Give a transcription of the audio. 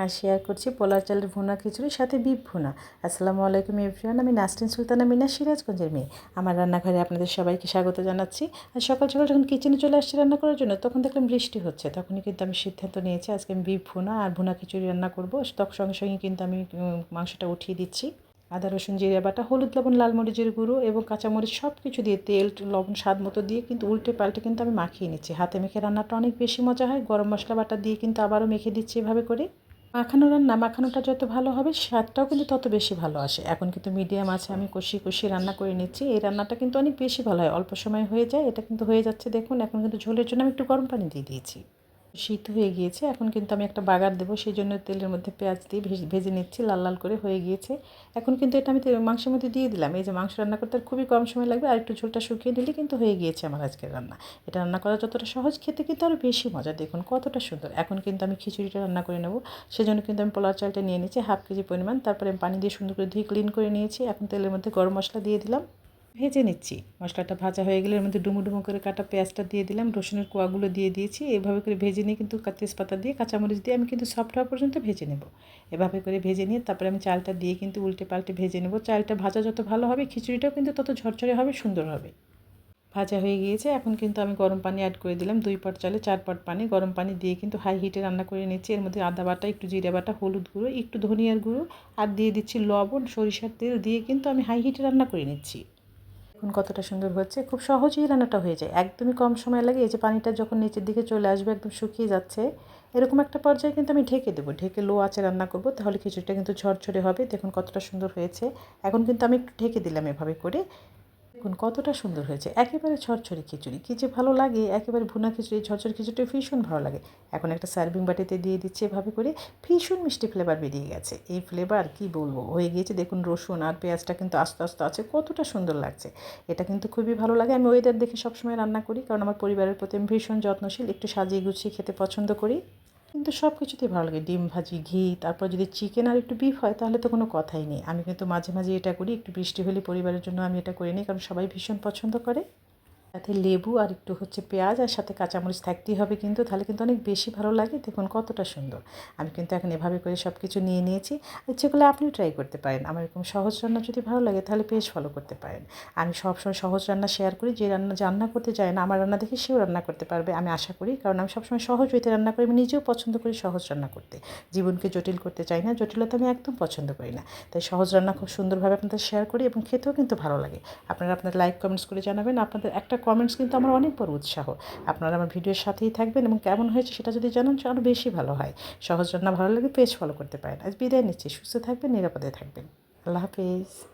আর share করছি পোলার চালের ভুনা খিচুড়ির সাথে বিপ ভুনা। আসসালামু আলাইকুম এভরিওয়ান আমি নাসরিন সুলতানা মিনা, সিরাজগঞ্জের মেয়ে। আমার রান্নাঘরে আপনাদের সবাইকে স্বাগত জানাচ্ছি। আর সকাল সকাল যখন কিচেনে চলে আসছি রান্না করার জন্য, তখন দেখলাম বৃষ্টি হচ্ছে। তখনই কিন্তু আমি সিদ্ধান্ত নিয়েছি, আজকে আমি বিপ ভুনা আর ভুনা খিচুড়ি রান্না করব। তখন সঙ্গে সঙ্গে কিন্তু আমি মাংসটা উঠিয়ে দিচ্ছি। আদা, রসুন, জিরে বাটা, হলুদ, লবণ, লাল মরিচের গুঁড়ো এবং কাঁচামরিচ সব কিছু দিয়ে তেল, লবণ, স্বাদ মতো দিয়ে কিন্তু উল্টে পাল্টে কিন্তু আমি মাখিয়ে নিচ্ছি। হাতে মেখে রান্নাটা অনেক বেশি মজা হয়। গরম মশলা বাটা দিয়ে কিন্তু আবারও মেখে দিচ্ছি এভাবে করে। মাখানো রান্না, মাখানোটা যত ভালো হবে, স্বাদটাও কিন্তু তত বেশি ভালো আসে। এখন কিন্তু মিডিয়াম আছে, আমি কষি কষি রান্না করে নিচ্ছি। এই রান্নাটা কিন্তু অনেক বেশি ভালো হয়, অল্প সময় হয়ে যায়, এটা কিন্তু হয়ে যাচ্ছে। দেখুন, এখন কিন্তু ঝোলের জন্য আমি একটু গরম পানি দিয়ে দিয়েছি। শীত হয়ে গিয়েছে। এখন কিন্তু আমি একটা বাগার দেবো সেই জন্য তেলের মধ্যে পেঁয়াজ দিয়ে ভেজে নিচ্ছি, লাল লাল করে হয়ে গিয়েছে। এখন কিন্তু এটা আমি মাংসের মধ্যে দিয়ে দিলাম। এই যে মাংস রান্না করতে আর খুবই কম সময় লাগবে, আর একটু ঝোলটা শুকিয়ে দিলে কিন্তু হয়ে গিয়েছে আমার আজকের রান্না। এটা রান্না করা যতটা সহজ, খেতে কিন্তু আরও বেশি মজা, দেখুন কতটা সুন্দর। এখন কিন্তু আমি খিচুড়িটা রান্না করে নেব, সেজন্য কিন্তু আমি পোলার চালটা নিয়ে নিচ্ছি, হাফ কেজি পরিমাণ। তারপরে আমি পানি দিয়ে সুন্দর করে ধুয়ে ক্লিন করে নিয়েছি। এখন তেলের মধ্যে গরম মশলা দিয়ে দিলাম। ভেজে নিচ্ছি। মশলাটা ভাজা হয়ে গেলে এর মধ্যে ডুমো ডুমো করে কাটা পেঁয়াজটা দিয়ে দিলাম, রসুনের কোয়াগুলো দিয়ে দিয়েছি। এভাবে করে ভেজে নিয়ে কিন্তু তেজপাতা দিয়ে, কাঁচামরিচ দিয়ে আমি কিন্তু সফট হওয়া পর্যন্ত ভেজে নেব। এভাবে করে ভেজে নিয়ে তারপরে আমি চালটা দিয়ে কিন্তু উল্টে পাল্টে ভেজে নেব। চালটা ভাজা যত ভালো হবে, খিচুড়িটাও কিন্তু তত ঝরঝরে হবে, সুন্দর হবে। ভাজা হয়ে গিয়েছে। এখন কিন্তু আমি গরম পানি অ্যাড করে দিলাম, দুই পট চালে চার পট পানি। গরম পানি দিয়ে কিন্তু হাই হিটে রান্না করে নিচ্ছি। এর মধ্যে আদা বাটা, একটু জিরে বাটা, হলুদ গুঁড়ো, একটু ধনিয়ার গুঁড়ো, আর দিয়ে দিচ্ছি লবণ, সরিষার তেল দিয়ে কিন্তু আমি হাই হিটে রান্না করে নিচ্ছি। দেখুন কতটা সুন্দর হচ্ছে। খুব সহজেই রান্নাটা হয়ে যায়। একদমই কম সময় লাগে, এই যে পানিটা যখন নিচের দিকে চলে আসবে, একদম শুকিয়ে যাচ্ছে, এরকম একটা পর্যায়ে কিন্তু আমি ঢেকে দেবো। ঢেকে লো আছে রান্না করব, তাহলে খিচুড়িটা কিন্তু ঝরঝরে হবে। দেখুন কতটা সুন্দর হয়েছে। এখন কিন্তু আমি একটু ঢেকে দিলাম এভাবে করে। দেখুন কতটা সুন্দর হয়েছে। একেবারে ঝরঝরে খিচুড়ি। কী যে ভালো লাগে, একেবারে ভুনা খিচুড়ি, ঝরঝরে খিচুড়িটা ভীষণ ভালো লাগে। এখন একটা সার্ভিং বাটিতে দিয়ে দিচ্ছে এভাবে করে। ভীষণ মিষ্টি ফ্লেভার বেরিয়ে গেছে। এই ফ্লেভার কি বলব? হয়ে গিয়েছে দেখুন রসুন আর পেঁয়াজটা কিন্তু আস্তে আস্তে আছে, কতটা সুন্দর লাগছে। এটা কিন্তু খুবই ভালো লাগে। আমি ওয়েদার দেখে সবসময় রান্না করি, কারণ আমার পরিবারের প্রতি আমি ভীষণ যত্নশীল। একটু সাজিয়ে গুছিয়ে খেতে পছন্দ করি। কিন্তু সব কিছুতেই ভালো লাগে। ডিম ভাজি, ঘি, তারপর যদি চিকেন আর একটু বিফ হয়, তাহলে তো কোনো কথাই নেই। আমি কিন্তু মাঝে মাঝে এটা করি, একটু বৃষ্টি হলে পরিবারের জন্য আমি এটা করে নিই, কারণ সবাই ভীষণ পছন্দ করে। সাথে লেবু আর একটু হচ্ছে পেঁয়াজ আর সাথে কাঁচামরিচ থাকতেই হবে কিন্তু, তাহলে কিন্তু অনেক বেশি ভালো লাগে। দেখুন কতটা সুন্দর। আমি কিন্তু এখন এভাবে করে সব কিছু নিয়ে নিয়েছি। ইচ্ছে করলে আপনিও ট্রাই করতে পারেন। আমার এরকম সহজ রান্না যদি ভালো লাগে, তাহলে পেজ ফলো করতে পারেন। আমি সবসময় সহজ রান্না শেয়ার করি। যে রান্না রান্না করতে যায় না, আমার রান্না দেখে সেও রান্না করতে পারবে, আমি আশা করি। কারণ আমি সবসময় সহজ হইতে রান্না করি। আমি নিজেও পছন্দ করি সহজ রান্না করতে। জীবনকে জটিল করতে চাই না। জটিলতা আমি একদম পছন্দ করি না। তাই সহজ রান্না খুব সুন্দরভাবে আপনাদের শেয়ার করি এবং খেতেও কিন্তু ভালো লাগে। আপনারা আপনার লাইক কমেন্টস করে জানাবেন। আপনাদের একটা কমেন্টস কিন্তু আমার অনেক বড় উৎসাহ। আপনারা আমার ভিডিওর সাথেই থাকবেন এবং কেমন হয়েছে সেটা যদি জানান আরও বেশি ভালো হয়। সহজ রান্না ভালো লাগে পেজ ফলো করতে পারেন। আজ বিদায় নিচ্ছি। সুস্থ থাকবেন, নিরাপদে থাকবেন। আল্লাহ হাফিজ।